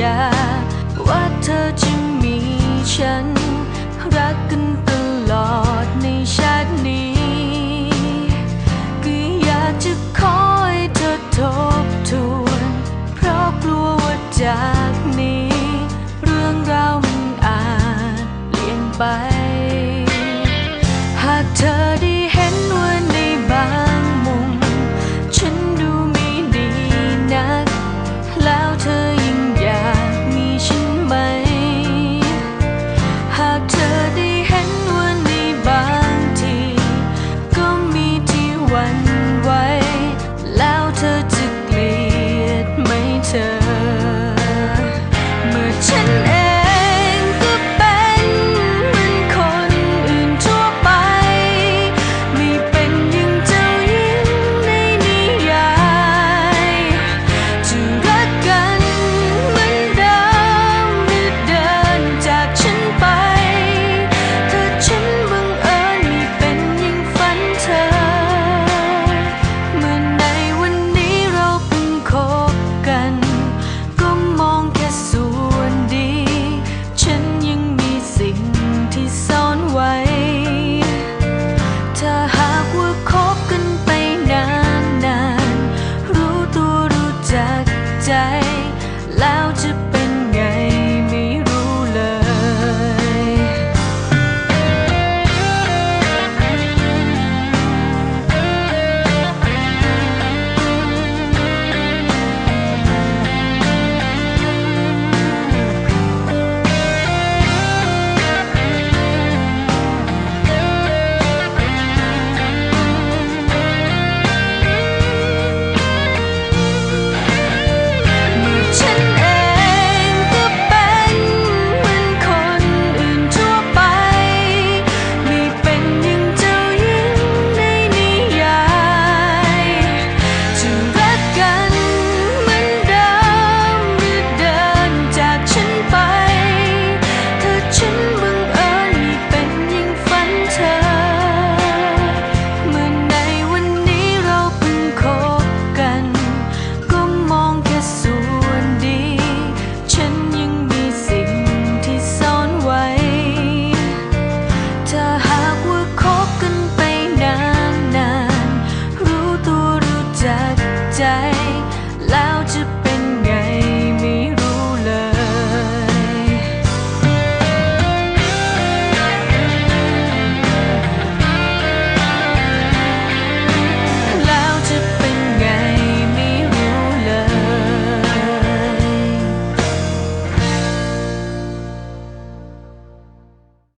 ญา ว่าเธอจะมีฉัน รักกันตลอดในชาตินี้ก็อยากจะขอให้เธอทบทวน เพราะกลัวว่าจากนี้ เรื่องราวมันอาจเปลี่ยนไป แล้วจะ ใจ